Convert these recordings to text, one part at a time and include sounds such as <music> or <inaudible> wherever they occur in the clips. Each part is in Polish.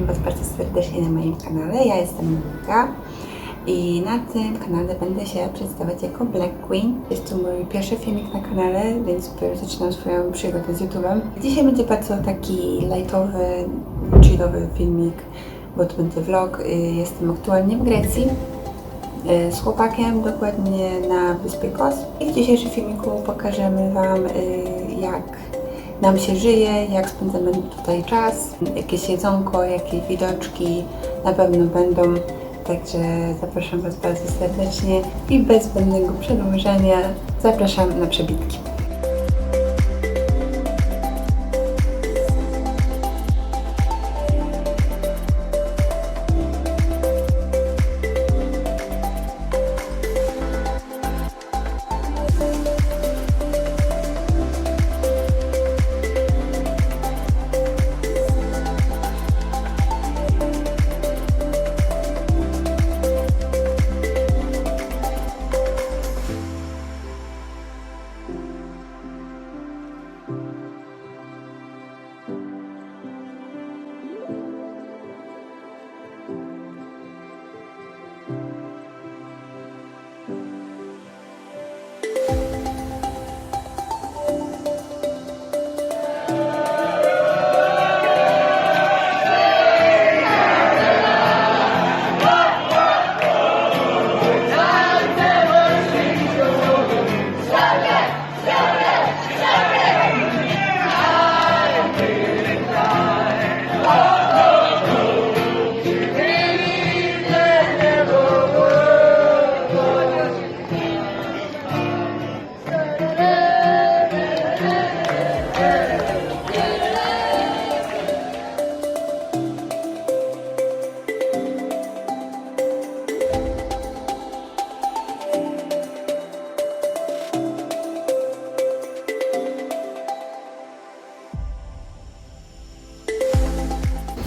Witam Was bardzo serdecznie na moim kanale. Ja jestem Monika i na tym kanale będę się przedstawiać jako Black Queen. Jest to mój pierwszy filmik na kanale, więc zaczynam swoją przygodę z YouTube'em. Dzisiaj będzie bardzo taki lightowy, chillowy filmik, bo to będzie vlog. Y, Jestem aktualnie w Grecji y, z chłopakiem, dokładnie na wyspie Kos. I w dzisiejszym filmiku pokażemy Wam, y, jak nam się żyje, jak spędzamy tutaj czas, jakieś jedzonko, jakieś widoczki na pewno będą. Także zapraszam Was bardzo serdecznie i bez zbędnego przedłużania zapraszam na przebitki.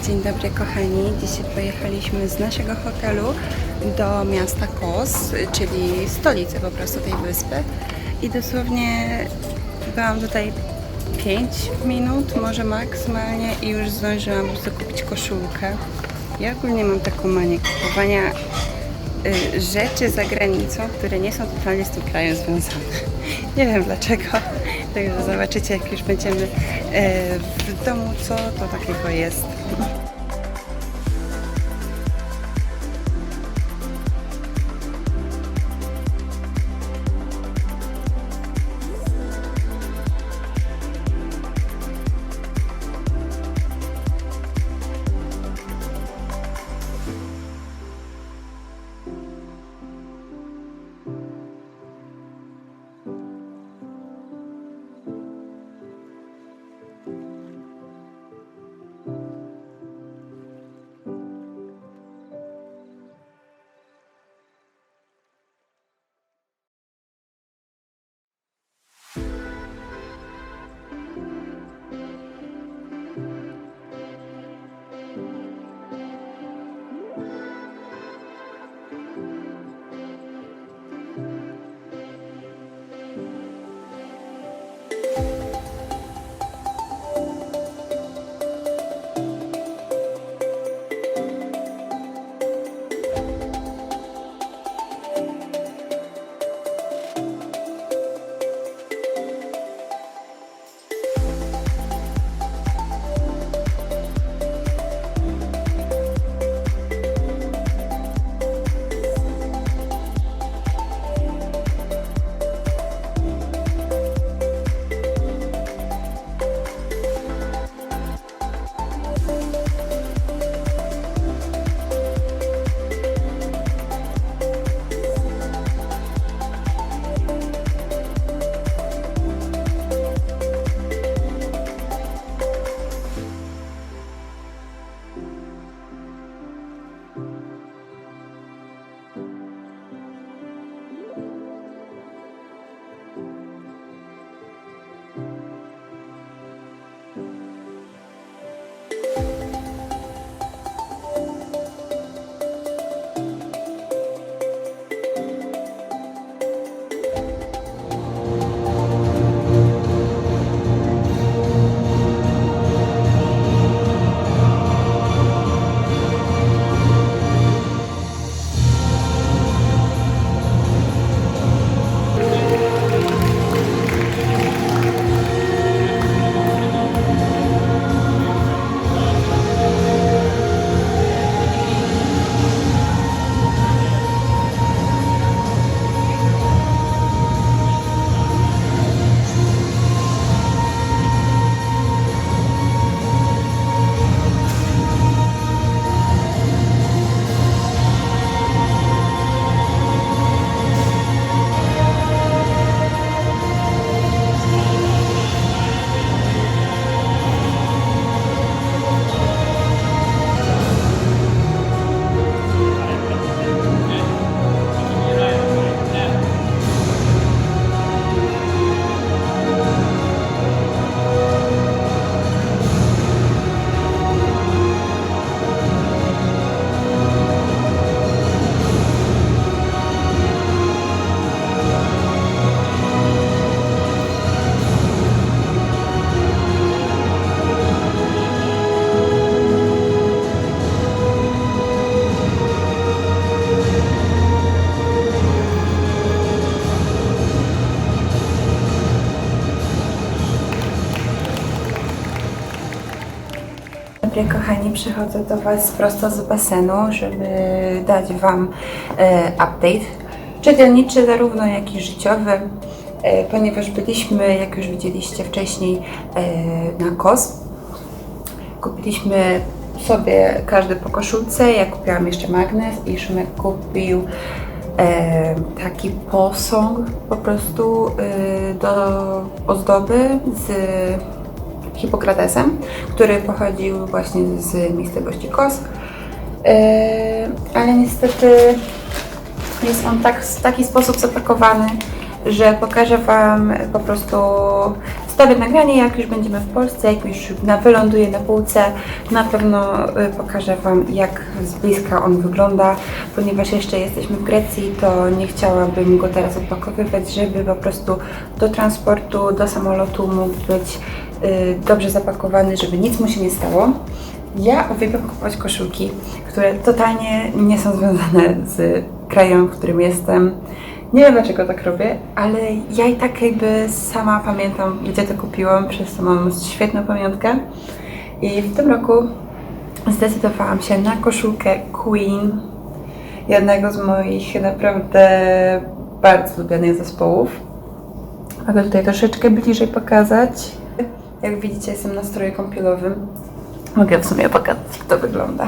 Dzień dobry kochani. Dzisiaj pojechaliśmy z naszego hotelu do miasta Kos, czyli stolicy po prostu tej wyspy. I dosłownie byłam tutaj 5 minut, może maksymalnie i już zdążyłam po prostu kupić koszulkę. Ja ogólnie mam taką manię kupowania y, rzeczy za granicą, które nie są totalnie z tym krajem związane. <laughs> Nie wiem dlaczego. <laughs> Także zobaczycie, jak już będziemy e, w domu, co to takiego jest. Przychodzę do Was prosto z basenu, żeby dać Wam e, update czytelniczy, zarówno jak i życiowy, e, ponieważ byliśmy, jak już widzieliście wcześniej, e, na KOS. Kupiliśmy sobie każdy po koszulce. Ja kupiłam jeszcze magnes i Szymek kupił e, taki posąg po prostu e, do ozdoby z Hipokratesem, który pochodził właśnie z miejscowości Kos. E, ale niestety jest on tak, w taki sposób zapakowany, że pokażę Wam po prostu wstawię nagranie, jak już będziemy w Polsce, jak już wyląduje na półce, na pewno y, pokażę Wam, jak z bliska on wygląda, ponieważ jeszcze jesteśmy w Grecji, to nie chciałabym go teraz odpakowywać, żeby po prostu do transportu, do samolotu mógł być dobrze zapakowany, żeby nic mu się nie stało. Ja uwielbiam kupować koszulki, które totalnie nie są związane z krajem, w którym jestem. Nie wiem dlaczego tak robię, ale ja i tak jakby sama pamiętam, gdzie to kupiłam, przez to mam świetną pamiątkę. I w tym roku zdecydowałam się na koszulkę Queen, jednego z moich naprawdę bardzo lubianych zespołów. Mogę tutaj troszeczkę bliżej pokazać. Jak widzicie, jestem na stroju kąpielowym. Mogę w sumie pokazać, jak to wygląda.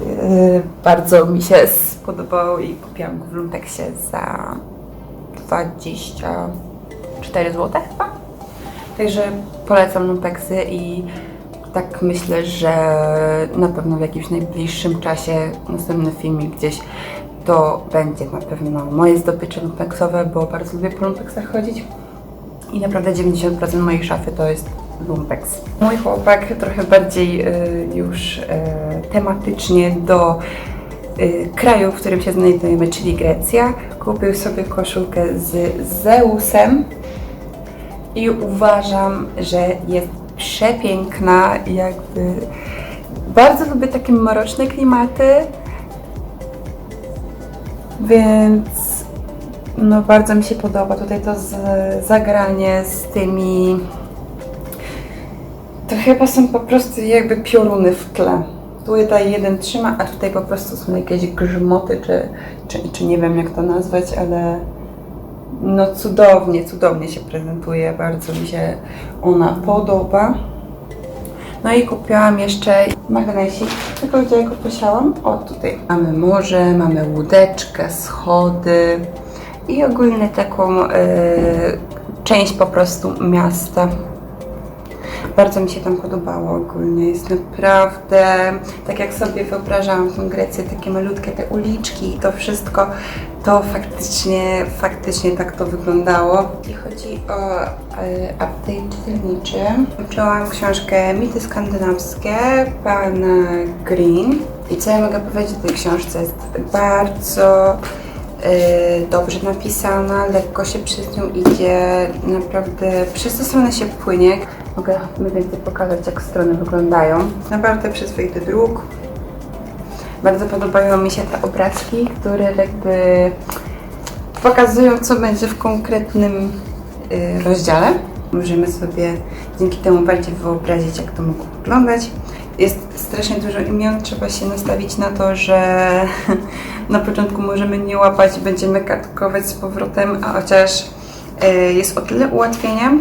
Yy, bardzo mi się spodobało i kupiłam go w Lumpeksie za 24 zł chyba. Także polecam Lumpeksy i tak myślę, że na pewno w jakimś najbliższym czasie następny filmik gdzieś to będzie na pewno moje zdobycze lumpeksowe, bo bardzo lubię po lumpeksach chodzić. I naprawdę 90% mojej szafy to jest lumpex. Mój chłopak trochę bardziej y, już y, tematycznie do y, kraju, w którym się znajdujemy, czyli Grecja. Kupił sobie koszulkę z Zeusem i uważam, że jest przepiękna. Jakby bardzo lubię takie mroczne klimaty, więc no bardzo mi się podoba tutaj to z, zagranie z tymi. To chyba są po prostu jakby pioruny w tle. Tutaj jeden trzyma, a tutaj po prostu są jakieś grzmoty, czy, czy, czy nie wiem jak to nazwać, ale no cudownie, cudownie się prezentuje. Bardzo mi się ona podoba. No i kupiłam jeszcze magnesik, tylko gdzie go posiałam? O, tutaj. Mamy morze, mamy łódeczkę, schody i ogólnie taką e, część po prostu miasta. Bardzo mi się tam podobało ogólnie. Jest naprawdę, tak jak sobie wyobrażałam tą Grecję, takie malutkie te uliczki i to wszystko, to faktycznie, faktycznie tak to wyglądało. Jeśli chodzi o e, update czytelniczy, uczyłam książkę Mity skandynawskie pana Green. I co ja mogę powiedzieć o tej książce? Jest bardzo y, dobrze napisana, lekko się przez nią idzie, naprawdę przez tę stronę się płynie. Mogę mniej więcej pokazać, jak strony wyglądają. Naprawdę przyzwoity druk. Bardzo podobają mi się te obrazki, które jakby pokazują, co będzie w konkretnym y, rozdziale. Możemy sobie dzięki temu bardziej wyobrazić, jak to mogło wyglądać. Jest strasznie dużo imion, trzeba się nastawić na to, że <laughs> na początku możemy nie łapać, będziemy kartkować z powrotem, a chociaż y, jest o tyle ułatwienia,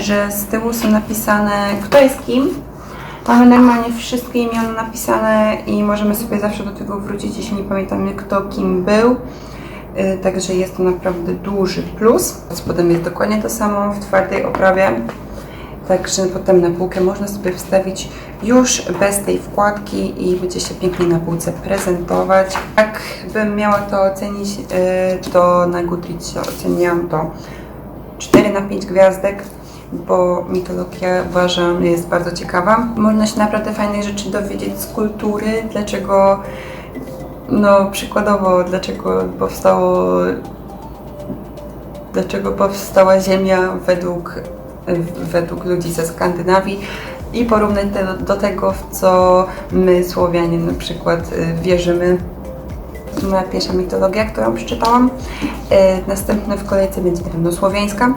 że z tyłu są napisane kto jest kim. Mamy normalnie wszystkie imiona napisane i możemy sobie zawsze do tego wrócić, jeśli nie pamiętamy kto kim był. Y, Także jest to naprawdę duży plus. Spodem jest dokładnie to samo w twardej oprawie. Także potem na półkę można sobie wstawić już bez tej wkładki i będzie się pięknie na półce prezentować. Jak bym miała to ocenić, y, to na Goodreadsie oceniłam to 4 na 5 gwiazdek, bo mitologia uważam jest bardzo ciekawa. Można się naprawdę fajnych rzeczy dowiedzieć z kultury, dlaczego, no przykładowo, dlaczego powstało, dlaczego powstała Ziemia według, według ludzi ze Skandynawii i porównać to do, tego, w co my Słowianie na przykład y, wierzymy to moja pierwsza mitologia, którą przeczytałam. E, następna w kolejce będzie na pewno słowiańska.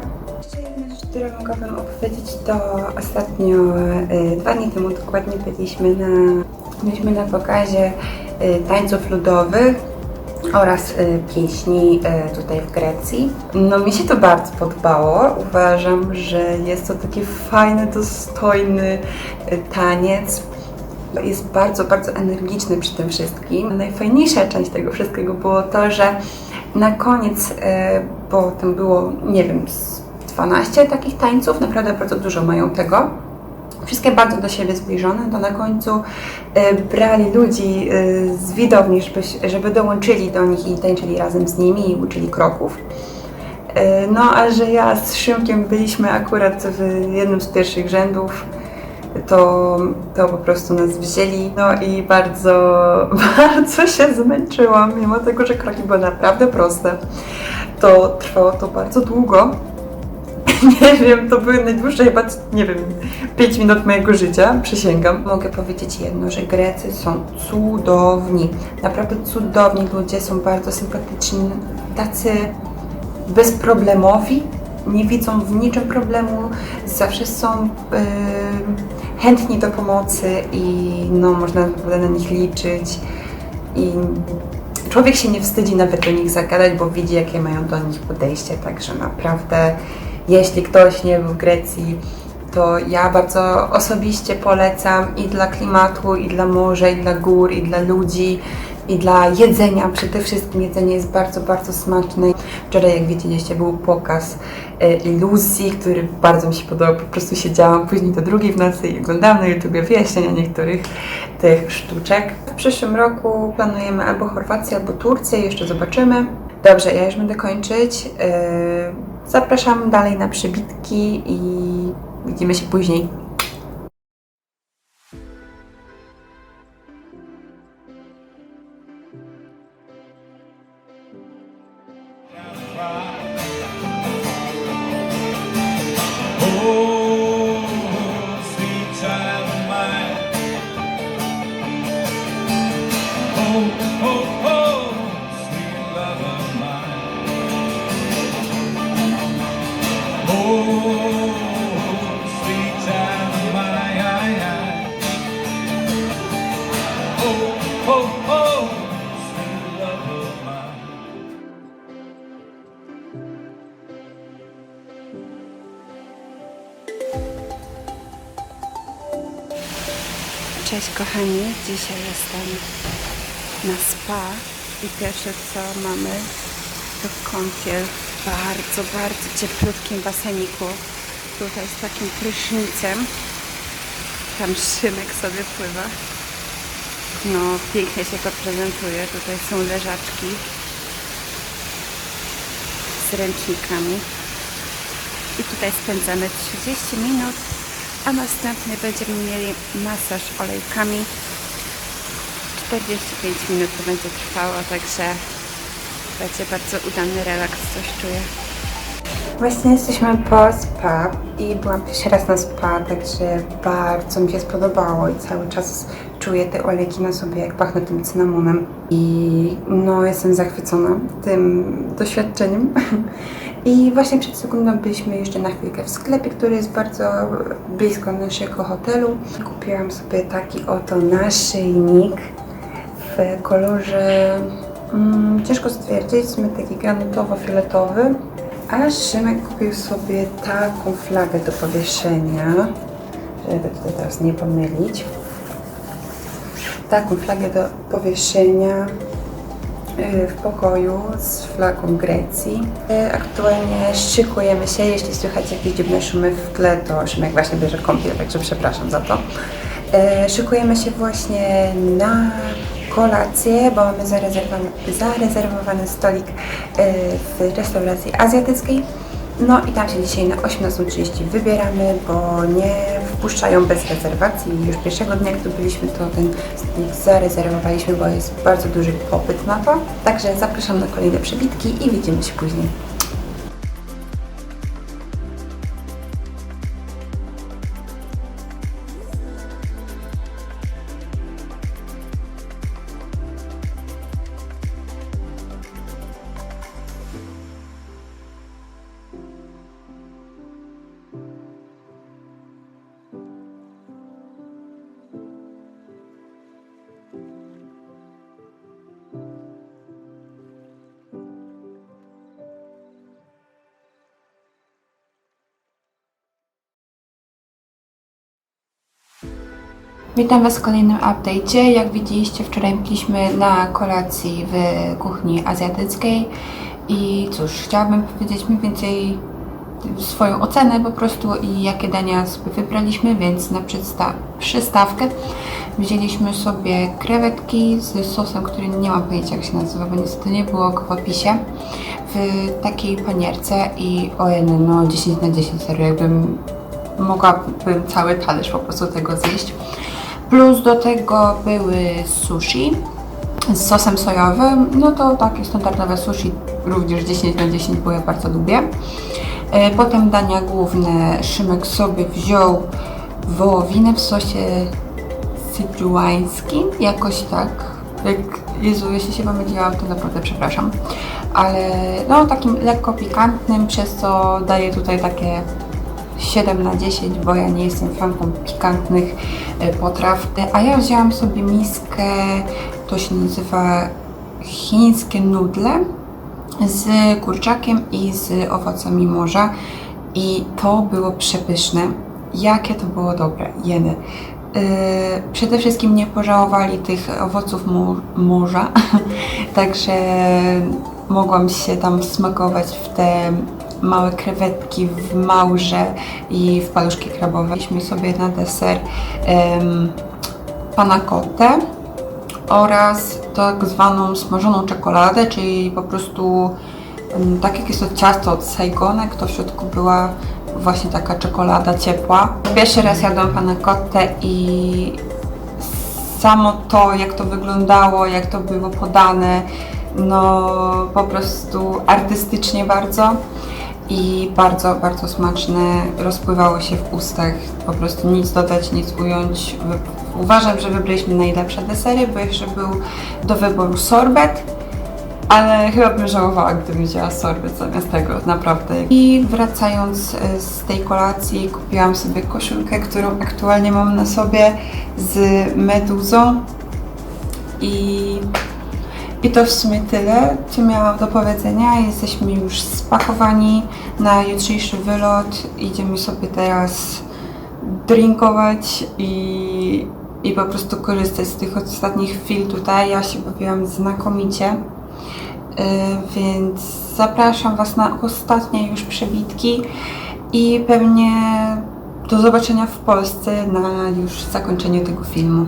Które mogłabym opowiedzieć, to ostatnio, y, dwa dni temu dokładnie byliśmy na, byliśmy na pokazie y, tańców ludowych oraz y, pieśni y, tutaj w Grecji. No mi się to bardzo podobało. Uważam, że jest to taki fajny, dostojny y, taniec. Jest bardzo, bardzo energiczny przy tym wszystkim. Najfajniejsza część tego wszystkiego było to, że na koniec, bo tam było, nie wiem, z 12 takich tańców, naprawdę bardzo dużo mają tego. Wszystkie bardzo do siebie zbliżone, to na końcu e, brali ludzi e, z widowni, żeby, żeby dołączyli do nich i tańczyli razem z nimi i uczyli kroków. E, No, a że ja z Szymkiem byliśmy akurat w jednym z pierwszych rzędów, to, to po prostu nas wzięli. No i bardzo, <laughs> bardzo się zmęczyłam, mimo tego, że kroki były naprawdę proste. To trwało to bardzo długo. <laughs> Nie wiem, to były najdłuższe chyba, nie wiem, 5 minut mojego życia, przysięgam. Mogę powiedzieć jedno, że Grecy są cudowni. Naprawdę cudowni ludzie, są bardzo sympatyczni, tacy bezproblemowi, nie widzą w niczym problemu, zawsze są y, chętni do pomocy i no, można ogóle na nich liczyć. I człowiek się nie wstydzi nawet do nich zagadać, bo widzi, jakie mają do nich podejście. Także naprawdę, jeśli ktoś nie był w Grecji, to ja bardzo osobiście polecam i dla klimatu, i dla morza, i dla gór, i dla ludzi, i dla jedzenia. Przede wszystkim jedzenie jest bardzo, bardzo smaczne. Wczoraj, jak widzieliście, był pokaz e, iluzji, który bardzo mi się podobał. Po prostu siedziałam później do drugiej w nocy i oglądałam na YouTubie wyjaśnienia niektórych tych sztuczek. W przyszłym roku planujemy albo Chorwację, albo Turcję, jeszcze zobaczymy. Dobrze, ja już będę kończyć. E, Zapraszam dalej na przybitki i widzimy się później. Cześć kochani, dzisiaj jestem na spa i pierwsze co mamy to kąpiel w bardzo, bardzo cieplutkim baseniku. Tutaj z takim prysznicem. Tam Szymek sobie pływa. No, pięknie się to prezentuje. Tutaj są leżaczki z ręcznikami. I tutaj spędzamy 30 minut, a następnie będziemy mieli masaż olejkami. 45 minut to będzie trwało, także będzie bardzo udany relaks, coś czuję. Właśnie jesteśmy po spa i byłam pierwszy raz na spa, także bardzo mi się spodobało i cały czas czuję te olejki na sobie, jak pachnę tym cynamonem. I no, jestem zachwycona tym doświadczeniem. <laughs> I właśnie przed sekundą byliśmy jeszcze na chwilkę w sklepie, który jest bardzo blisko naszego hotelu. Kupiłam sobie taki oto naszyjnik w kolorze, mm, ciężko stwierdzić, sumie taki granatowo-fioletowy. A Szymek kupił sobie taką flagę do powieszenia, żeby tutaj teraz nie pomylić. Taką flagę do powieszenia w pokoju z flagą Grecji. Y, Aktualnie szykujemy się, jeśli słychać jakieś dziwne szumy w tle, to Szymek właśnie bierze kąpiel, także przepraszam za to. Y, Szykujemy się właśnie na kolację, bo mamy zarezerwowany, zarezerwowany stolik w restauracji azjatyckiej. No i tam się dzisiaj na 18.30 wybieramy, bo nie wpuszczają bez rezerwacji. Już pierwszego dnia, gdy byliśmy, to ten stolik zarezerwowaliśmy, bo jest bardzo duży popyt na to. Także zapraszam na kolejne przebitki i widzimy się później. Witam Was w kolejnym update'cie. Jak widzieliście, wczoraj byliśmy na kolacji w kuchni azjatyckiej i cóż, chciałabym powiedzieć mniej więcej swoją ocenę po prostu i jakie dania sobie wybraliśmy, więc na przysta- przystawkę wzięliśmy sobie krewetki z sosem, który nie mam pojęcia jak się nazywa, bo niestety nie było go w opisie, w takiej panierce i ojej, no 10 na 10 serio, jakbym mogłabym cały talerz po prostu tego zjeść. Plus do tego były sushi z sosem sojowym. No to takie standardowe sushi, również 10 na 10, bo ja bardzo lubię. E, Potem dania główne. Szymek sobie wziął wołowinę w sosie sydżuańskim, jakoś tak. Jak, Jezu, jeśli się pomyliłam, to naprawdę przepraszam. Ale no takim lekko pikantnym, przez co daje tutaj takie 7 na 10, bo ja nie jestem fanką pikantnych e, potraw. E, A ja wzięłam sobie miskę, to się nazywa chińskie nudle z kurczakiem i z owocami morza. I to było przepyszne. Jakie to było dobre, jeny. Yy, przede wszystkim nie pożałowali tych owoców mo- morza, <laughs> także mogłam się tam smakować w te małe krewetki w małże i w paluszki krabowe. Mieliśmy sobie na deser em, panna cottę oraz tak zwaną smażoną czekoladę, czyli po prostu em, tak jak jest to ciasto od Saigonek, to w środku była właśnie taka czekolada ciepła. Pierwszy raz jadłam panna cottę i samo to, jak to wyglądało, jak to było podane, no po prostu artystycznie bardzo i bardzo, bardzo smaczne, rozpływało się w ustach, po prostu nic dodać, nic ująć. Uważam, że wybraliśmy najlepsze desery, bo jeszcze był do wyboru sorbet, ale chyba bym żałowała, gdybym wzięła sorbet zamiast tego, naprawdę. I wracając e, z tej kolacji, kupiłam sobie koszulkę, którą aktualnie mam na sobie z meduzą i i to w sumie tyle, co miałam do powiedzenia. Jesteśmy już spakowani na jutrzejszy wylot. Idziemy sobie teraz drinkować i, i po prostu korzystać z tych ostatnich chwil tutaj. Ja się bawiłam znakomicie. Yy, więc zapraszam Was na ostatnie już przebitki i pewnie do zobaczenia w Polsce na już zakończenie tego filmu.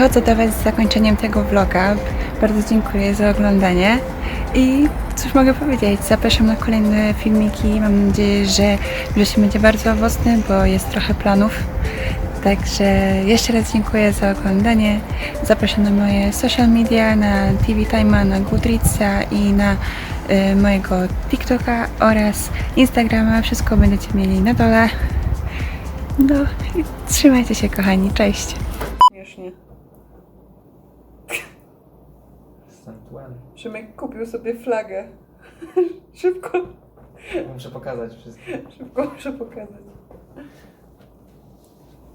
Przechodzę do Was z zakończeniem tego vloga. Bardzo dziękuję za oglądanie i cóż mogę powiedzieć, zapraszam na kolejne filmiki. Mam nadzieję, że wrzesień będzie bardzo owocny, bo jest trochę planów. Także jeszcze raz dziękuję za oglądanie. Zapraszam na moje social media, na TV Time'a, na Goodreadsa i na y, mojego TikToka oraz Instagrama. Wszystko będziecie mieli na dole. No i trzymajcie się kochani, cześć. 2012. Kupił sobie flagę. <laughs> Szybko. Muszę pokazać wszystko. Szybko muszę pokazać.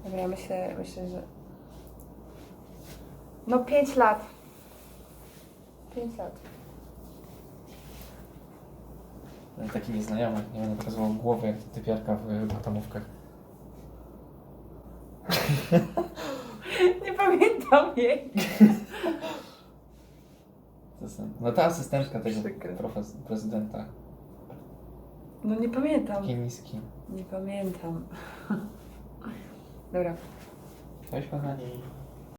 Dobra, myślę, myślę, że... No pięć lat. Pięć lat. No, taki nieznajomy. Nie będę pokazywał głowy jak typiarka w atomówkach. <laughs> nie pamiętam jej. <laughs> No ta asystentka tego Przykre. profes- prezydenta. No nie pamiętam. Taki niski. Nie pamiętam. <laughs> Dobra. Cześć kochani.